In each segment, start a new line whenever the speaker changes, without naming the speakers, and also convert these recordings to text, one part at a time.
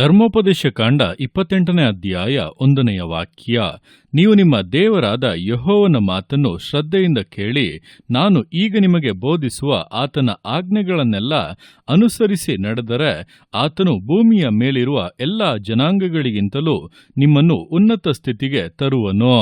ಧರ್ಮೋಪದೇಶ ಕಾಂಡ ಇಪ್ಪತ್ತೆಂಟನೇ ಅಧ್ಯಾಯ ಒಂದನೆಯ ವಾಕ್ಯ. ನೀವು ನಿಮ್ಮ ದೇವರಾದ ಯಹೋವನ ಮಾತನ್ನು ಶ್ರದ್ಧೆಯಿಂದ ಕೇಳಿ, ನಾನು ಈಗ ನಿಮಗೆ ಬೋಧಿಸುವ ಆತನ ಆಜ್ಞೆಗಳನ್ನೆಲ್ಲ ಅನುಸರಿಸಿ ನಡೆದರೆ ಆತನು ಭೂಮಿಯ ಮೇಲಿರುವ ಎಲ್ಲ ಜನಾಂಗಗಳಿಗಿಂತಲೂ ನಿಮ್ಮನ್ನು ಉನ್ನತ ಸ್ಥಿತಿಗೆ ತರುವನು.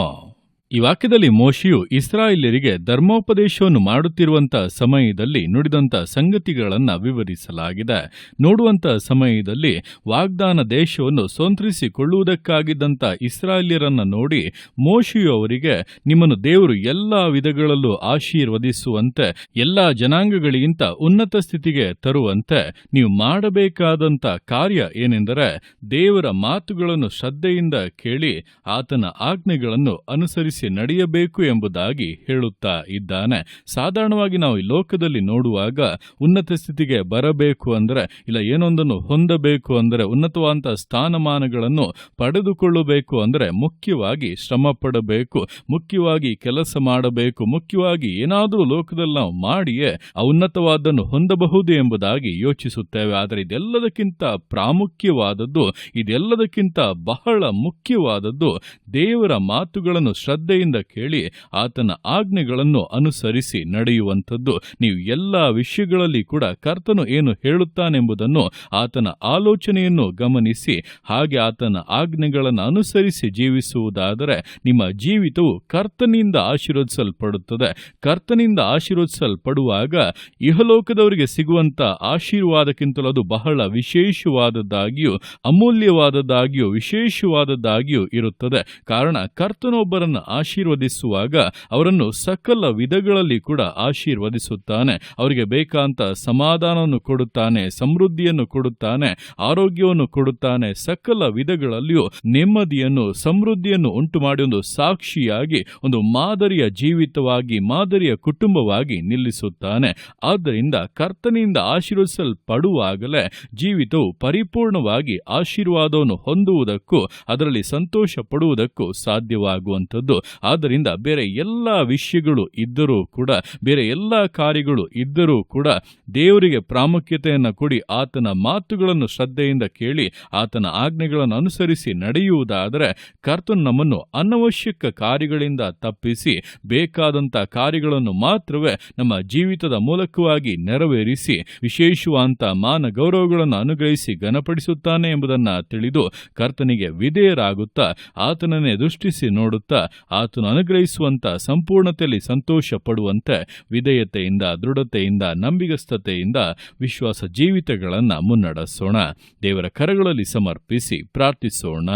ಈ ವಾಕ್ಯದಲ್ಲಿ ಮೋಶಿಯು ಇಸ್ರಾಯೇಲ್ಯರಿಗೆ ಧರ್ಮೋಪದೇಶವನ್ನು ಮಾಡುತ್ತಿರುವಂತ ಸಮಯದಲ್ಲಿ ನುಡಿದಂತ ಸಂಗತಿಗಳನ್ನು ವಿವರಿಸಲಾಗಿದೆ. ನೋಡುವಂತ ಸಮಯದಲ್ಲಿ ವಾಗ್ದಾನ ದೇಶವನ್ನು ಸ್ವಂತರಿಸಿಕೊಳ್ಳುವುದಕ್ಕಾಗಿದ್ದಂತ ಇಸ್ರಾಯೇಲ್ಯರನ್ನು ನೋಡಿ ಮೋಶಿಯು ಅವರಿಗೆ, ನಿಮ್ಮನ್ನು ದೇವರು ಎಲ್ಲಾ ವಿಧಗಳಲ್ಲೂ ಆಶೀರ್ವದಿಸುವಂತೆ, ಎಲ್ಲಾ ಜನಾಂಗಗಳಿಗಿಂತ ಉನ್ನತ ಸ್ಥಿತಿಗೆ ತರುವಂತೆ ನೀವು ಮಾಡಬೇಕಾದಂತ ಕಾರ್ಯ ಏನೆಂದರೆ ದೇವರ ಮಾತುಗಳನ್ನು ಶ್ರದ್ಧೆಯಿಂದ ಕೇಳಿ ಆತನ ಆಜ್ಞೆಗಳನ್ನು ಅನುಸರಿಸಿ ನಡೆಯಬೇಕು ಎಂಬುದಾಗಿ ಹೇಳುತ್ತಾ ಇದ್ದಾನೆ. ಸಾಧಾರಣವಾಗಿ ನಾವು ಈ ಲೋಕದಲ್ಲಿ ನೋಡುವಾಗ ಉನ್ನತ ಸ್ಥಿತಿಗೆ ಬರಬೇಕು ಅಂದರೆ, ಇಲ್ಲ ಏನೊಂದನ್ನು ಹೊಂದಬೇಕು ಅಂದರೆ, ಉನ್ನತವಾದಂಥ ಸ್ಥಾನಮಾನಗಳನ್ನು ಪಡೆದುಕೊಳ್ಳಬೇಕು ಅಂದರೆ ಮುಖ್ಯವಾಗಿ ಶ್ರಮ ಪಡಬೇಕು, ಮುಖ್ಯವಾಗಿ ಕೆಲಸ ಮಾಡಬೇಕು, ಮುಖ್ಯವಾಗಿ ಏನಾದರೂ ಲೋಕದಲ್ಲಿ ನಾವು ಮಾಡಿಯೇ ಉನ್ನತವಾದನ್ನು ಹೊಂದಬಹುದು ಎಂಬುದಾಗಿ ಯೋಚಿಸುತ್ತೇವೆ. ಆದರೆ ಇದೆಲ್ಲದಕ್ಕಿಂತ ಪ್ರಾಮುಖ್ಯವಾದದ್ದು, ಇದೆಲ್ಲದಕ್ಕಿಂತ ಬಹಳ ಮುಖ್ಯವಾದದ್ದು ದೇವರ ಮಾತುಗಳನ್ನು ಶ್ರದ್ಧೆಯಿಂದ ಕೇಳಿ ಆತನ ಆಜ್ಞೆಗಳನ್ನು ಅನುಸರಿಸಿ ನಡೆಯುವಂಥದ್ದು. ನೀವು ಎಲ್ಲ ವಿಷಯಗಳಲ್ಲಿ ಕೂಡ ಕರ್ತನು ಏನು ಹೇಳುತ್ತಾನೆಂಬುದನ್ನು ಆತನ ಆಲೋಚನೆಯನ್ನು ಗಮನಿಸಿ, ಹಾಗೆ ಆತನ ಆಜ್ಞೆಗಳನ್ನು ಅನುಸರಿಸಿ ಜೀವಿಸುವುದಾದರೆ ನಿಮ್ಮ ಜೀವಿತವು ಕರ್ತನಿಂದ ಆಶೀರ್ವದಿಸಲ್ಪಡುತ್ತದೆ. ಕರ್ತನಿಂದ ಆಶೀರ್ವದಿಸಲ್ಪಡುವಾಗ ಇಹಲೋಕದವರಿಗೆ ಸಿಗುವಂತಹ ಆಶೀರ್ವಾದಕ್ಕಿಂತಲೂ ಅದು ಬಹಳ ವಿಶೇಷವಾದದ್ದಾಗಿಯೂ, ಅಮೂಲ್ಯವಾದದ್ದಾಗಿಯೂ, ವಿಶೇಷವಾದದ್ದಾಗಿಯೂ ಇರುತ್ತದೆ. ಕಾರಣ ಕರ್ತನೊಬ್ಬರನ್ನು ಆಶೀರ್ವದಿಸುವಾಗ ಅವರನ್ನು ಸಕಲ ವಿಧಗಳಲ್ಲಿ ಕೂಡ ಆಶೀರ್ವದಿಸುತ್ತಾನೆ. ಅವರಿಗೆ ಬೇಕಾಂತ ಸಮಾಧಾನವನ್ನು ಕೊಡುತ್ತಾನೆ, ಸಮೃದ್ಧಿಯನ್ನು ಕೊಡುತ್ತಾನೆ, ಆರೋಗ್ಯವನ್ನು ಕೊಡುತ್ತಾನೆ. ಸಕಲ ವಿಧಗಳಲ್ಲಿಯೂ ನೆಮ್ಮದಿಯನ್ನು, ಸಮೃದ್ಧಿಯನ್ನು ಉಂಟು ಮಾಡಿ ಒಂದು ಸಾಕ್ಷಿಯಾಗಿ, ಒಂದು ಮಾದರಿಯ ಜೀವಿತವಾಗಿ, ಮಾದರಿಯ ಕುಟುಂಬವಾಗಿ ನಿಲ್ಲಿಸುತ್ತಾನೆ. ಆದ್ದರಿಂದ ಕರ್ತನಿಂದ ಆಶೀರ್ವದಿಸಲ್ಪಡುವಾಗಲೇ ಜೀವಿತವು ಪರಿಪೂರ್ಣವಾಗಿ ಆಶೀರ್ವಾದವನ್ನು ಹೊಂದುವುದಕ್ಕೂ, ಅದರಲ್ಲಿ ಸಂತೋಷ ಪಡುವುದಕ್ಕೂ ಸಾಧ್ಯವಾಗುವಂಥದ್ದು. ಆದ್ದರಿಂದ ಬೇರೆ ಎಲ್ಲ ವಿಷಯಗಳು ಇದ್ದರೂ ಕೂಡ, ಬೇರೆ ಎಲ್ಲ ಕಾರ್ಯಗಳು ಇದ್ದರೂ ಕೂಡ ದೇವರಿಗೆ ಪ್ರಾಮುಖ್ಯತೆಯನ್ನು ಕೊಡಿ, ಆತನ ಮಾತುಗಳನ್ನು ಶ್ರದ್ಧೆಯಿಂದ ಕೇಳಿ, ಆತನ ಆಜ್ಞೆಗಳನ್ನು ಅನುಸರಿಸಿ ನಡೆಯುವುದಾದರೆ ಕರ್ತನು ನಮ್ಮನ್ನು ಅನವಶ್ಯಕ ಕಾರ್ಯಗಳಿಂದ ತಪ್ಪಿಸಿ, ಬೇಕಾದಂಥ ಕಾರ್ಯಗಳನ್ನು ಮಾತ್ರವೇ ನಮ್ಮ ಜೀವಿತದ ಮೂಲಕವಾಗಿ ನೆರವೇರಿಸಿ, ವಿಶೇಷವಾದಂಥ ಮಾನ ಗೌರವಗಳನ್ನು ಅನುಗ್ರಹಿಸಿ ಘನಪಡಿಸುತ್ತಾನೆ ಎಂಬುದನ್ನು ತಿಳಿದು ಕರ್ತನಿಗೆ ವಿಧೇಯರಾಗುತ್ತಾ, ಆತನನ್ನೇ ದೃಷ್ಟಿಸಿ ನೋಡುತ್ತಾ ಆತನು ಅನುಗ್ರಹಿಸುವಂತ ಸಂಪೂರ್ಣತೆಯಲ್ಲಿ ಸಂತೋಷ ಪಡುವಂತೆ ವಿಧೇಯತೆಯಿಂದ, ದೃಢತೆಯಿಂದ, ನಂಬಿಗಸ್ತತೆಯಿಂದ ವಿಶ್ವಾಸ ಜೀವಿತಗಳನ್ನು ಮುನ್ನಡೆಸೋಣ. ದೇವರ ಕರಗಳಲ್ಲಿ ಸಮರ್ಪಿಸಿ ಪ್ರಾರ್ಥಿಸೋಣ.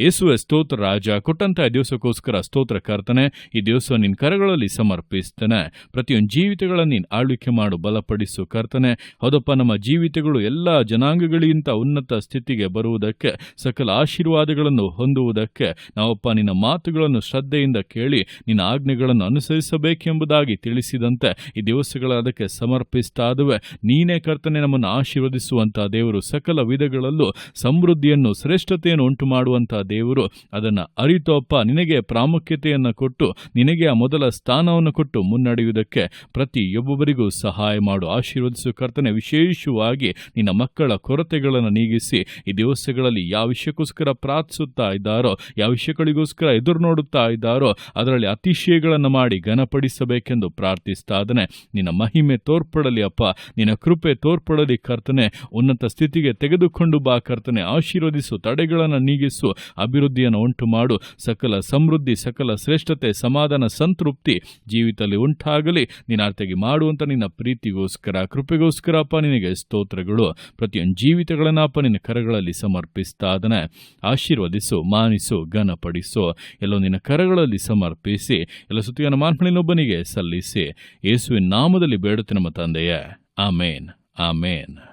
ಯೇಸುವೆ ಸ್ತೋತ್ರ, ರಾಜ ಕೊಟ್ಟಂತಹ ದಿವಸಕ್ಕೋಸ್ಕರ ಸ್ತೋತ್ರ ಕರ್ತನೆ, ಈ ದಿವಸ ನಿನ್ನ ಕರಗಳಲ್ಲಿ ಸಮರ್ಪಿಸ್ತೇನೆ. ಪ್ರತಿಯೊಂದು ಜೀವಿತಗಳನ್ನು ನೀನು ಆಳ್ವಿಕೆ ಮಾಡು, ಬಲಪಡಿಸು ಕರ್ತನೆ. ಹೌದಪ್ಪ, ನಮ್ಮ ಜೀವಿತಗಳು ಎಲ್ಲ ಜನಾಂಗಗಳಿಗಿಂತ ಉನ್ನತ ಸ್ಥಿತಿಗೆ ಬರುವುದಕ್ಕೆ, ಸಕಲ ಆಶೀರ್ವಾದಗಳನ್ನು ಹೊಂದುವುದಕ್ಕೆ, ನಾವಪ್ಪ ನಿನ್ನ ಮಾತುಗಳನ್ನು ಶ್ರದ್ಧೆಯಿಂದ ಕೇಳಿ, ನಿನ್ನ ಆಜ್ಞೆಗಳನ್ನು ಅನುಸರಿಸಬೇಕೆಂಬುದಾಗಿ ತಿಳಿಸಿದಂತೆ, ಈ ದಿವಸಗಳ ಅದಕ್ಕೆ ಸಮರ್ಪಿಸ್ತಾದುವೆ. ನೀನೇ ಕರ್ತನೆ ನಮ್ಮನ್ನು ಆಶೀರ್ವದಿಸುವಂತಹ ದೇವರು, ಸಕಲ ವಿಧಗಳಲ್ಲೂ ಸಮೃದ್ಧಿಯನ್ನು, ಶ್ರೇಷ್ಠತೆಯನ್ನು ಉಂಟು ಮಾಡುವಂಥ ದೇವರು ಅದನ್ನು ಅರಿತೋಪ್ಪ ನಿನಗೆ ಪ್ರಾಮುಖ್ಯತೆಯನ್ನು ಕೊಟ್ಟು, ನಿನಗೆ ಆ ಮೊದಲ ಸ್ಥಾನವನ್ನು ಕೊಟ್ಟು ಮುನ್ನಡೆಯುವುದಕ್ಕೆ ಪ್ರತಿಯೊಬ್ಬೊಬ್ಬರಿಗೂ ಸಹಾಯ ಮಾಡು. ಆಶೀರ್ವದಿಸು ಕರ್ತನೆ, ವಿಶೇಷವಾಗಿ ನಿನ್ನ ಮಕ್ಕಳ ಕೊರತೆಗಳನ್ನು ನೀಗಿಸಿ, ಈ ದಿವಸಗಳಲ್ಲಿ ಯಾವ ವಿಷಯಕ್ಕೋಸ್ಕರ ಪ್ರಾರ್ಥಿಸುತ್ತಾ ಇದ್ದಾರೋ, ಯಾವ ವಿಷಯಗಳಿಗೋಸ್ಕರ ಎದುರು ನೋಡುತ್ತಾ ಇದ್ದಾರೋ, ಅದರಲ್ಲಿ ಅತಿಶಯಗಳನ್ನು ಮಾಡಿ ಘನಪಡಿಸಬೇಕೆಂದು ಪ್ರಾರ್ಥಿಸ್ತಾ ಇದ್ದಾನೆ. ನಿನ್ನ ಮಹಿಮೆ ತೋರ್ಪಡಲಿ, ಅಪ್ಪ. ನಿನ್ನ ಕೃಪೆ ತೋರ್ಪಡಲಿ ಕರ್ತನೆ. ಉನ್ನತ ಸ್ಥಿತಿಗೆ ತೆಗೆದುಕೊಂಡು ಬಾ ಕರ್ತನೆ. ಆಶೀರ್ವದಿಸು, ತಡೆಗಳನ್ನು ನೀಗಿಸು ಅಭಿವೃದ್ಧಿಯನ್ನು ಉಂಟು ಮಾಡು ಸಕಲ ಸಮೃದ್ಧಿ, ಸಕಲ ಶ್ರೇಷ್ಠತೆ, ಸಮಾಧಾನ, ಸಂತೃಪ್ತಿ ಜೀವಿತದಲ್ಲಿ ಉಂಟಾಗಲಿ. ನಿನ್ನಾರ್ಥಿಗೆ ಮಾಡುವಂಥ ನಿನ್ನ ಪ್ರೀತಿಗೋಸ್ಕರ, ಕೃಪೆಗೋಸ್ಕರ ಅಪ್ಪ ನಿನಗೆ ಸ್ತೋತ್ರಗಳು. ಪ್ರತಿಯೊಂದು ಜೀವಿತಗಳನ್ನು ಅಪ್ಪ ನಿನ್ನ ಕರಗಳಲ್ಲಿ ಸಮರ್ಪಿಸ್ತಾ ಆಶೀರ್ವದಿಸು, ಮಾನಿಸು, ಘನಪಡಿಸು. ಎಲ್ಲೋ ನಿನ್ನ ಕರಗಳಲ್ಲಿ ಸಮರ್ಪಿಸಿ, ಎಲ್ಲ ಸುತ್ತಿನ ಮಾನ್ಮಣಿನೊಬ್ಬನಿಗೆ ಸಲ್ಲಿಸಿ. ಯೇಸುವಿನ ನಾಮದಲ್ಲಿ ಬೇಡುತ್ತೆ ನಮ್ಮ ತಂದೆಯೇ. ಆಮೇನ್. ಆಮೇನ್.